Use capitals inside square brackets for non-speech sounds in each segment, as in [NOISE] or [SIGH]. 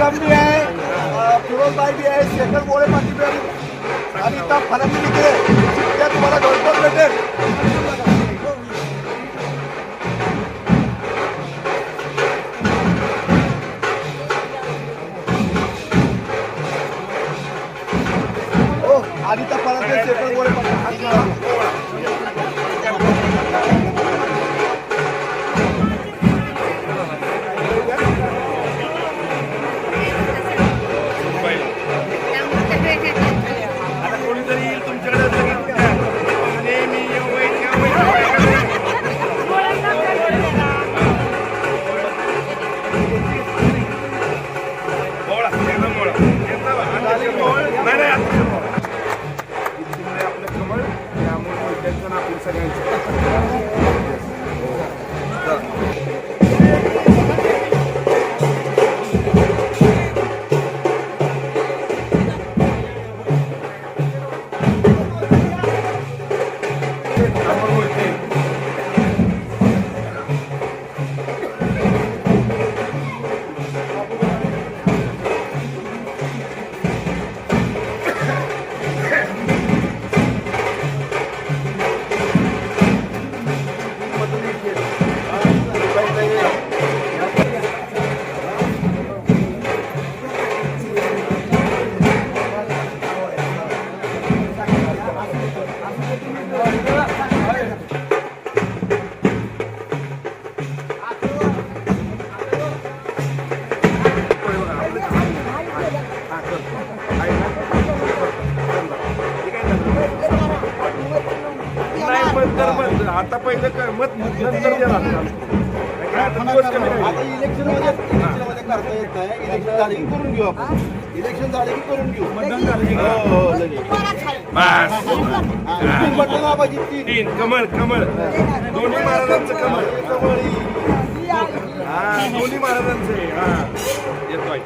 निकम भी आहे अं, फिरोजबाई भी आहे शेखर गोळे पाटील बी आहे आणि इथं फलंदी तिकडे त्या तुम्हाला घरपोच भेटेल उत्तर द्या आता इलेक्शनमध्ये इलेक्शनमध्ये करता येत नाही इलेक्शन झाले की करून घेऊ आपण इलेक्शन झाले की करून घेऊ हो, हो, लगेच. हा, तीन बटणं दाबायची, तीन. तीन कमळ कमळ दोन्ही महाराजांचं कमळ कमळी. हा दोन्ही महाराजांचं आहे हा येतोय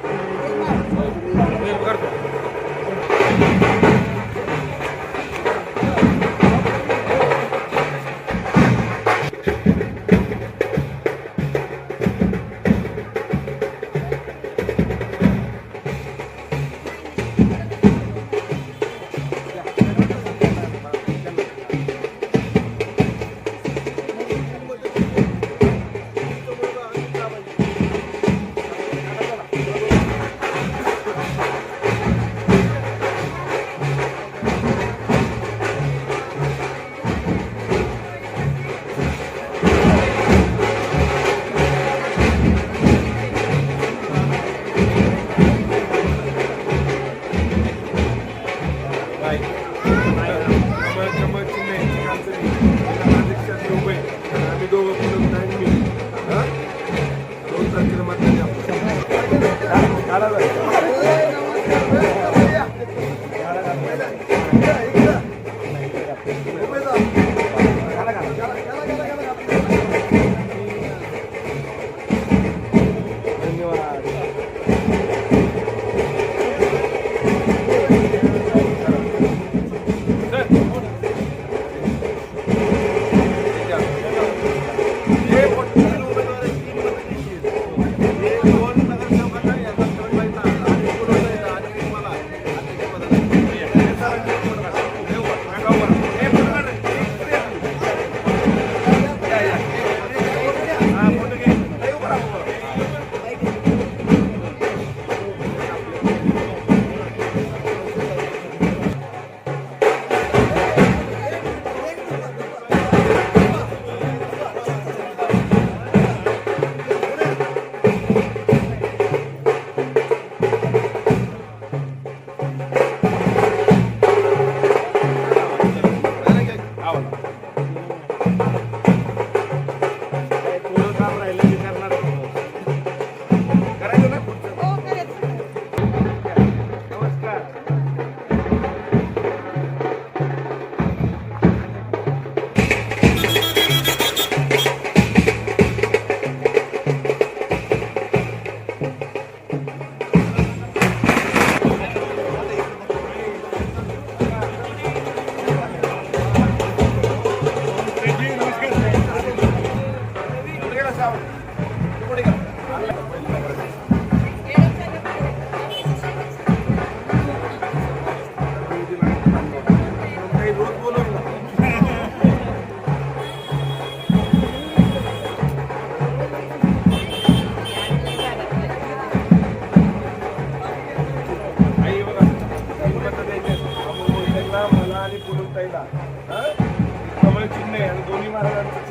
मला आणि पुढून ताईला त्यामुळे चिन्ह आहे आणि दोन्ही महाराजांचं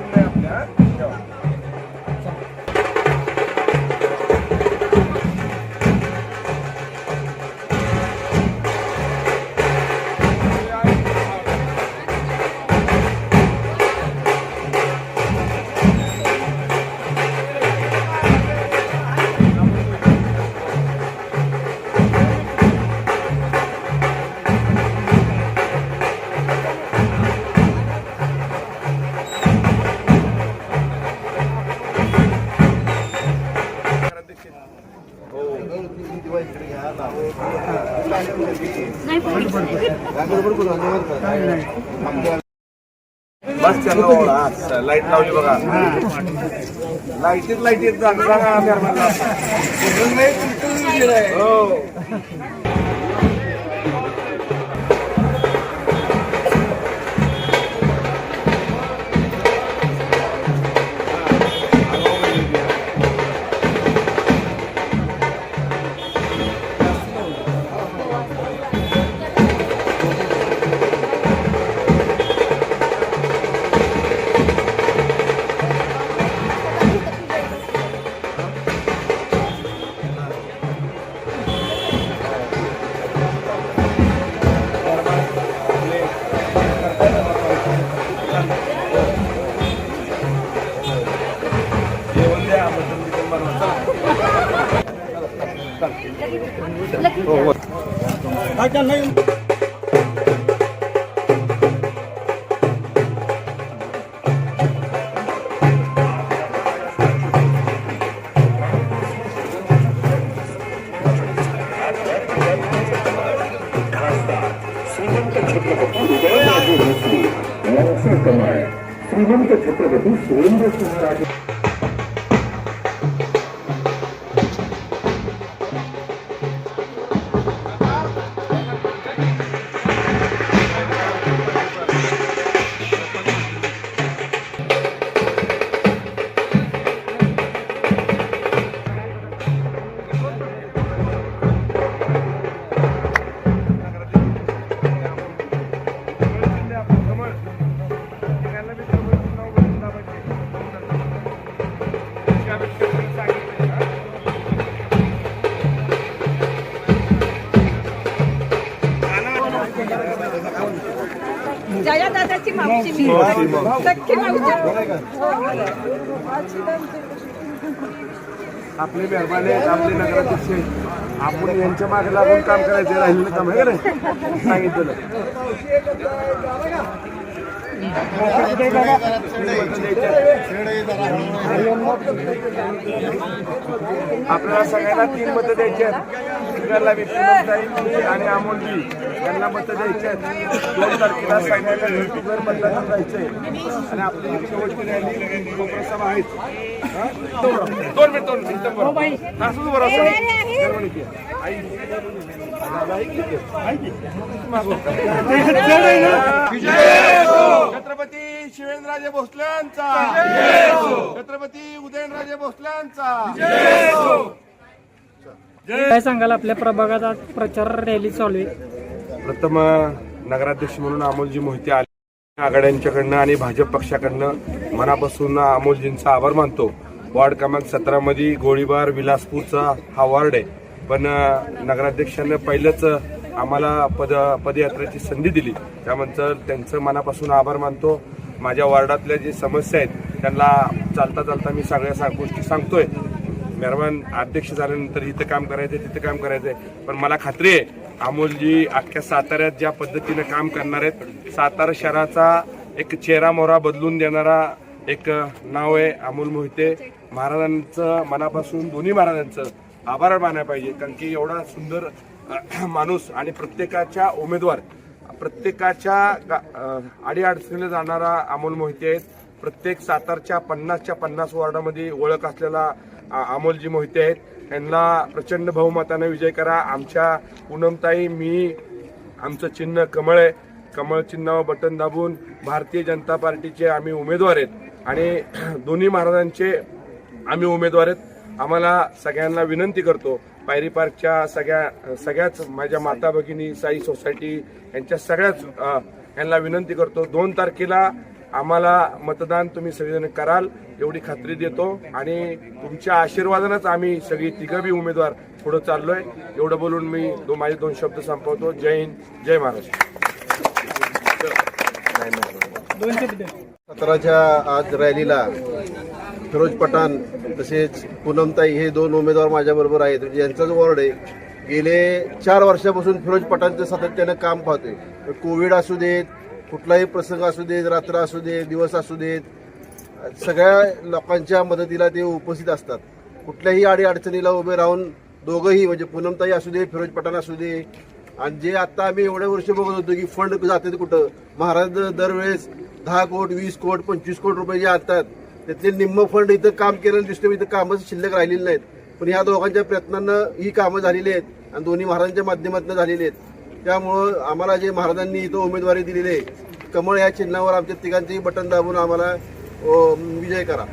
बस. लाइट लावली बघा लाईटीत लाईटीत जागा सांगा मेहरबानला. हो श्रीमंत छत्रपती सुरेंद्र सिंह राजे दादाची मावशी मी. मावशी, आपले मेहरबान आहेत आपले नगराध्यक्ष आहेत. आपण यांच्या मागे लागून काम करायचं राहिलेलं काम आहे का नाही? सांगितलं आपल्याला सगळ्यांना तीन मतं द्यायची आहेत. सगळ्याला विष्णुताई मी आणि अमोलजी यांना मतं द्यायची आहेत. दोन तारखेला सगळ्यांना घर मतदान जायचंय. आणि आपली शेवटची रॅली लोकसभा आहेत हा? दोन मिनिट दोन मिनिट बरं असंच बरं छत्रपती शिवेंद्रराजे भोसल्यांचा छत्रपती उदयनराजे भोसल्यांचा काय सांगाल आपल्या प्रभागात आज प्रचार रॅली चालू आहे? प्रथम नगराध्यक्ष म्हणून अमोलजी मोहिते आले. आघाड्यांच्याकडनं आणि भाजप पक्षाकडनं मनापासून अमोलजींचा आभार मानतो. वार्ड क्रमांक सतरामध्ये गोळीबार विलासपूरचा हा वार्ड आहे. पण अ, पहिलंच आम्हाला पद पदयात्रेची संधी दिली. त्यानंतर त्यांचं मनापासून आभार मानतो. माझ्या वार्डातल्या जे समस्या आहेत त्यांना चालता चालता मी सगळ्या सा- गोष्टी सांगतोय. मेहरबान अध्यक्ष झाल्यानंतर इथं काम करायचं तिथं काम करायचंय. पण मला खात्री आहे अमोलजी अख्ख्या साताऱ्यात ज्या पद्धतीनं काम करणार आहेत सातारा शहराचा एक चेहरा मोहरा बदलून देणारा एक नाव आहे अमोल मोहिते. महाराजांचं मनापासून दोन्ही महाराजांचं आभार मानायला पाहिजे. कारण की एवढा सुंदर माणूस आणि प्रत्येकाच्या उमेदवार प्रत्येकाच्या गा- अडीअडचणीला जाणारा अमोल मोहिते आहेत. प्रत्येक सातारच्या पन्नासच्या पन्नास वॉर्डामध्ये ओळख असलेला अमोलजी मोहिते आहेत. त्यांना प्रचंड बहुमताने विजय करा. आमच्या पूनमताई मी आमचं चिन्ह कमळ आहे. कमळ चिन्हावर बटन दाबून भारतीय जनता पार्टीचे आम्ही उमेदवार आहेत. आणि [CLEARS THROAT] दोन्ही महाराजांचे आम्ही उमेदवार आहेत. आम्हाला सगळ्यांना विनंती करतो पायरी पार्कच्या सगळ्या सगळ्याच माझ्या माता भगिनी साई सोसायटी यांच्या सगळ्याच यांना विनंती करतो. दोन तारखेला आम्हाला मतदान तुम्ही सगळेजण कराल एवढी खात्री देतो. आणि तुमच्या आशीर्वादानंच आम्ही सगळी तिघबी उमेदवार पुढे चाललोय. एवढं बोलून मी दो माझे दोन शब्द संपवतो. जय हिंद जय महाराष्ट्र. सतराच्या आज रॅलीला फिरोज पठाण तसेच पूनमताई हे दोन उमेदवार माझ्याबरोबर आहेत. म्हणजे यांचाच वॉर्ड आहे. गेले चार वर्षापासून फिरोज पठाणचं सातत्यानं काम पाहते कोविड असू देत कुठलाही प्रसंग असू देत रात्र असू देत दिवस असू देत सगळ्या लोकांच्या मदतीला ते उपस्थित असतात. कुठल्याही आडी अडचणीला उभे राहून दोघंही म्हणजे पूनमताई असू दे फिरोज पठाण असू दे आणि जे आत्ता आम्ही एवढ्या वर्ष बघत होतो की फंड जाते कुठं? महाराज दरवेळेस दहा कोट वीस कोट पंचवीस कोट रुपये जे आणतात त्यातले निम्म फंड इथं काम केलेलं दिसतं इथं कामं शिल्लक राहिलेली नाहीत. पण ह्या दोघांच्या प्रयत्नांनं ही कामं झालेली आहेत आणि दोन्ही महाराजांच्या माध्यमातून झालेली आहेत. त्यामुळं आम्हाला जे महाराजांनी इथं उमेदवारी दिलेली आहे कमळ या चिन्हावर आमच्या तिघांचेही बटन दाबून आम्हाला विजय करा.